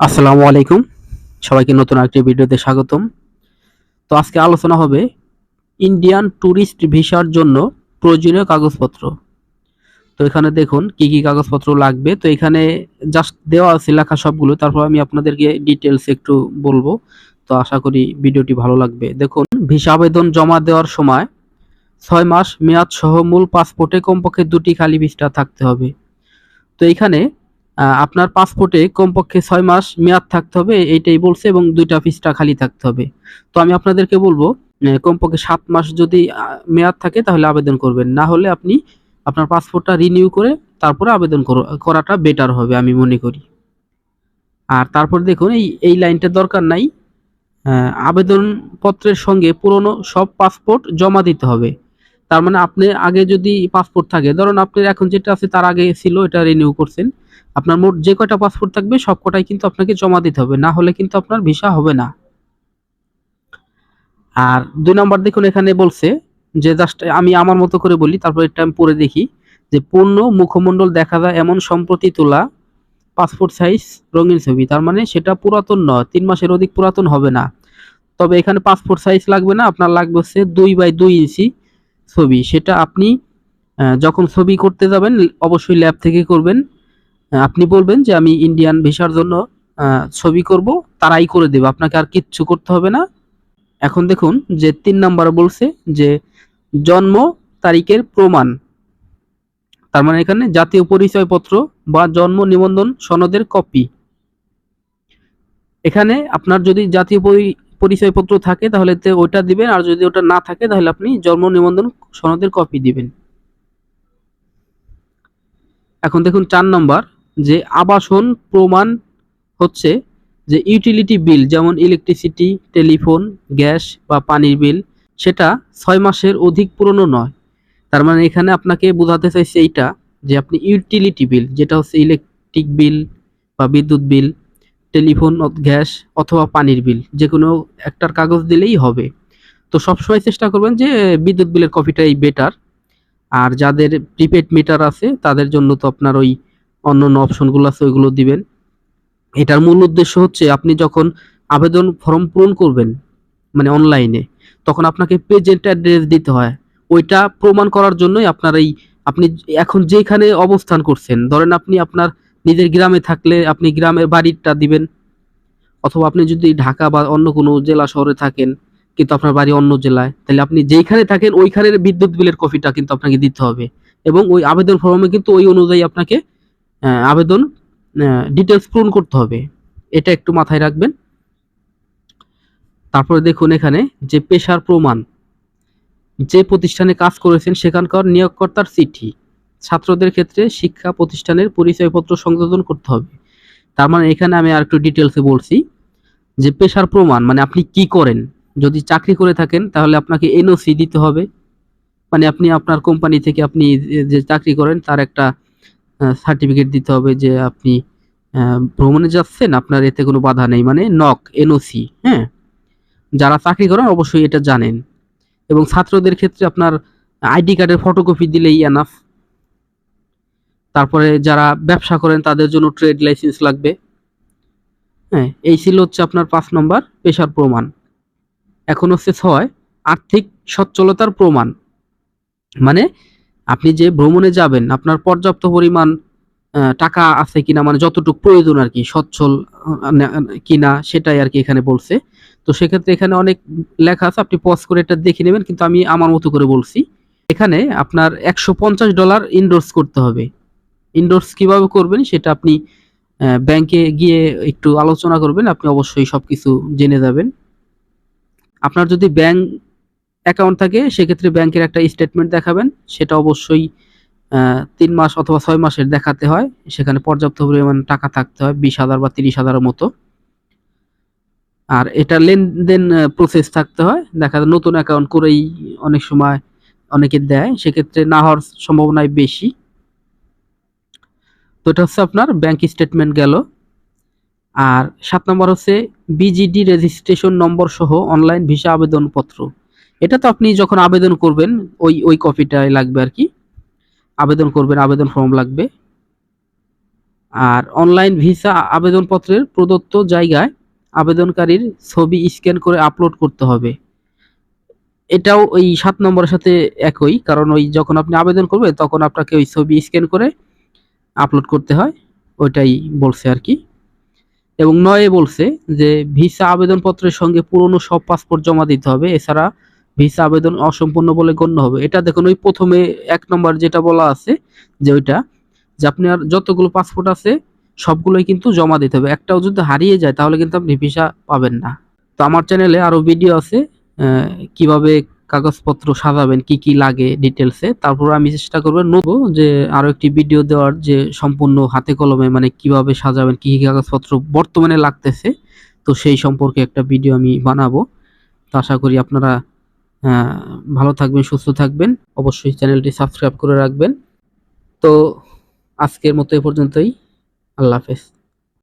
আসসালামু আলাইকুম। সবাইকে নতুন একটি ভিডিওতে স্বাগতম। তো আজকে আলোচনা হবে ইন্ডিয়ান ট্যুরিস্ট ভিসার জন্য প্রয়োজনীয় কাগজপত্র। তো এখানে দেখুন কি কি কাগজপত্র লাগবে। তো এখানে জাস্ট দেওয়া আছে, লেখা সবগুলো। তারপর আমি আপনাদেরকে ডিটেলস একটু বলব। তো আশা করি ভিডিওটি ভালো লাগবে। দেখুন, ভিসা আবেদন জমা দেওয়ার সময় ছয় মাস মেয়াদ সহ মূল পাসপোর্টে কমপক্ষে দুটি খালি পৃষ্ঠা থাকতে হবে। তো এখানে আপনার পাসপোর্টে কমপক্ষে ছয় মাস মেয়াদ থাকতে হবে, এইটাই বলছে এবং দুইটা পৃষ্ঠা খালি থাকতে হবে। তো আমি আপনাদেরকে বলব কমপক্ষে সাত মাস যদি মেয়াদ থাকে তাহলে আবেদন করবেন। না হলে আপনি আপনার পাসপোর্টটা রিনিউ করে তারপরে আবেদন করো- করাটা বেটার হবে আমি মনে করি। আর তারপর দেখুন, এই এই লাইনটা দরকার নাই। আবেদনপত্রের সঙ্গে পুরনো সব পাসপোর্ট জমা দিতে হবে। তার মানে আপনি আগে যদি পাসপোর্ট থাকে, ধরুন আপনার এখন যেটা আছে তার আগে ছিল, এটা রিনিউ করছেন। আপনার মোট যে কয়টা পাসপোর্ট থাকবে, সব কটাই কিন্তু আপনাকে জমা দিতে হবে, না হলে কিন্তু আপনার ভিসা হবে না। আর দুই নম্বর দেখুন, এখানে বলছে যে জাস্ট আমি আমার মতো করে বলি, তারপর এটা আমি পড়ে দেখি, যে পূর্ণ মুখমণ্ডল দেখা যায় এমন সম্প্রতি তোলা পাসপোর্ট সাইজ রঙিন ছবি। তার মানে সেটা পুরাতন নয়, তিন মাসের অধিক পুরাতন হবে না। তবে এখানে পাসপোর্ট সাইজ লাগবে না, আপনার লাগবে হচ্ছে দুই বাই দুই ইঞ্চি ছবি, সেটা আপনি যখন ছবি করতে যাবেন, অবশ্যই ল্যাব থেকে করবেন। আপনি বলবেন যে, আমি ইন্ডিয়ান ভিসার জন্য ছবি করব, তারাই করে দেবে, আপনাকে আর কিচ্ছু করতে হবে না। এখন দেখুন যে, তিন নাম্বার বলছে যে, জন্ম তারিখের প্রমাণ। তার মানে এখানে জাতীয় পরিচয়পত্র বা জন্ম নিবন্ধন সনদের কপি। এখানে আপনার যদি জাতীয় পরিচয়পত্র থাকে, তাহলে ওইটা দিবেন, আর যদি ওটা না থাকে, তাহলে আপনি জন্ম নিবন্ধন সনদের কপি দিবেন। এখন দেখুন চার নম্বর, যে আবাসন প্রমাণ হচ্ছে যে ইউটিলিটি বিল যেমন ইলেকট্রিসিটি টেলিফোন গ্যাস বা পানির বিল সেটা ছয় মাসের অধিক পুরনো নয়। তার মানে এখানে আপনাকে বোঝাতে চাইছে এইটা, যে আপনি ইউটিলিটি বিল যেটা হচ্ছে ইলেকট্রিক বিল বা বিদ্যুৎ বিল টেলিফোন গ্যাস অথবা পানির বিল যে কোনো একটার কাগজ দিলেই হবে। তো সবসময় চেষ্টা করবেন যে বিদ্যুৎ বিলের কপিটাই বেটার আর যাদের প্রিপেড মিটার আছে, তাদের জন্য তো আপনার ওই অন্য অন্য অপশনগুলো আছে, ওইগুলো দিবেন। এটার মূল উদ্দেশ্য হচ্ছে, আপনি যখন আবেদন ফর্ম পূরণ করবেন মানে অনলাইনে তখন আপনাকে পেজেন্ট অ্যাড্রেস দিতে হয়। ওইটা প্রমাণ করার জন্যই আপনার এই, আপনি এখন যেখানে অবস্থান করছেন, ধরেন আপনি আপনার নিজের গ্রামে থাকলে আপনি গ্রামের বাড়িটা দিবেন। অথবা আপনি যদি ঢাকা বা অন্য কোনো জেলা শহরে থাকেন, কিন্তু আপনার বাড়ি অন্য জেলায়, তাহলে আপনি যেইখানে থাকেন, ওইখানের বিদ্যুৎ বিলের কপিটা কিন্তু আপনাকে দিতে হবে। এবং ওই আবেদন ফর্মে কিন্তু ওই অনুযায়ী আপনাকে আবেদন ডিটেলস পূরণ করতে হবে। এটা একটু মাথায় রাখবেন। তারপরে দেখুন এখানে যে পেশার প্রমাণ। যে প্রতিষ্ঠানে কাজ করেছেন, সেখানকার নিয়োগকর্তার চিঠি। ছাত্রদের ক্ষেত্রে শিক্ষা প্রতিষ্ঠানের পরিচয়পত্র সংযোজন করতে হবে। তার মানে এখানে আমি আর একটু ডিটেলসে বলছি যে পেশার প্রমাণ মানে আপনি কি করেন? যদি চাকরি করে থাকেন, তাহলে আপনাকে এনওসি দিতে হবে। মানে আপনি আপনার কোম্পানি থেকে আপনি যে- চাকরি করেন, তার একটা সার্টিফিকেট দিতে হবে যে আপনি ভ্রমণে যাচ্ছেন, আপনার এতে কোনো বাধা নেই। মানে নক এনওসি হ্যাঁ? যারা চাকরি করেন, অবশ্যই এটা জানেন। এবং ছাত্রদের ক্ষেত্রে আপনার আইডি কার্ডের ফটোকপি দিলেই এনাফ তারপরে যারা ব্যবসা করেন, তাদের জন্য ট্রেড লাইসেন্স লাগবে। হ্যাঁ এই ছিল হচ্ছে আপনার পাঁচ নম্বর পেশার প্রমাণ। এখন হচ্ছে ছয়, আর্থিক সচ্ছলতার প্রমাণ। মানে আপনি যে ভ্রমণে যাবেন, আপনার পর্যাপ্ত পরিমাণ টাকা আছে কিনা মানে যতটুকু প্রয়োজন আর কি, সচ্ছল কিনা, সেটাই আর কি এখানে বলছে। তো সেক্ষেত্রে এখানে অনেক লেখা আছে, আপনি পজ করে এটা দেখে নেবেন, কিন্তু আমি আমার মতো করে বলছি। এখানে আপনার একশো পঞ্চাশ ডলার ইনডোর্স করতে হবে। ইনডোর্স কীভাবে করবেন সেটা আপনি ব্যাংকে গিয়ে একটু আলোচনা করবেন, আপনি অবশ্যই সব কিছু জেনে যাবেন। আপনার যদি ব্যাংক অ্যাকাউন্ট থাকে, সেক্ষেত্রে ব্যাংকের একটা স্টেটমেন্ট দেখাবেন, সেটা অবশ্যই তিন মাস অথবা ছয় মাসের দেখাতে হয়। সেখানে পর্যাপ্ত পরিমাণ টাকা থাকতে হয়, বিশ হাজার বা তিরিশ হাজারের মতো। আর এটা লেনদেন প্রসেস থাকতে হয়। দেখা যায় নতুন অ্যাকাউন্ট করেই অনেক সময় অনেকে দেয়, সেক্ষেত্রে না হওয়ার সম্ভাবনাই বেশি। তো এটা হচ্ছে আপনার ব্যাংক স্টেটমেন্ট গেল। আর সাত নম্বর হচ্ছে বিজিডি রেজিস্ট্রেশন নম্বর সহ অনলাইন ভিসা আবেদনপত্র। এটা তো আপনি যখন আবেদন করবেন, ওই ওই কপিটাই লাগবে আর কি। আবেদন করবেন, আবেদন ফর্ম লাগবে। আর অনলাইন ভিসা আবেদনপত্রের প্রদত্ত জায়গায় আবেদনকারীর ছবি স্ক্যান করে আপলোড করতে হবে। এটাও ওই সাত নম্বরের সাথে একই, কারণ ওই যখন আপনি আবেদন করবেন, তখন আপনাকে ওই ছবি স্ক্যান করে আপলোড করতে হয়, ওইটাই বলছে আর কি। এবং নয়ে বলছে যে, ভিসা আবেদনপত্রের সঙ্গে পুরনো সব পাসপোর্ট জমা দিতে হবে, এছাড়া ভিসা আবেদন অসম্পূর্ণ বলে গণ্য হবে। এটা দেখুন, ওই প্রথমে এক নম্বর যেটা বলা আছে, যে ওইটা, যে আপনার যতগুলো পাসপোর্ট আছে, সবগুলোই কিন্তু জমা দিতে হবে। একটাও যদি হারিয়ে যায়, তাহলে কিন্তু আপনি ভিসা পাবেন না। তো আমার চ্যানেলে আরও ভিডিও আছে কীভাবে কাগজপত্র সাজাবেন, কি কি লাগে ডিটেলসে তারপর আমি চেষ্টা করব নেব যে আরও একটি ভিডিও দেওয়ার যে সম্পূর্ণ হাতে কলমে মানে কীভাবে সাজাবেন, কি কি কাগজপত্র বর্তমানে লাগতেছে, তো সেই সম্পর্কে একটা ভিডিও আমি বানাবো। তো আশা করি আপনারা ভালো থাকবেন, সুস্থ থাকবেন। অবশ্যই চ্যানেলটি সাবস্ক্রাইব করে রাখবেন। তো আজকের মতো এ পর্যন্তই। আল্লাহ হাফেজ।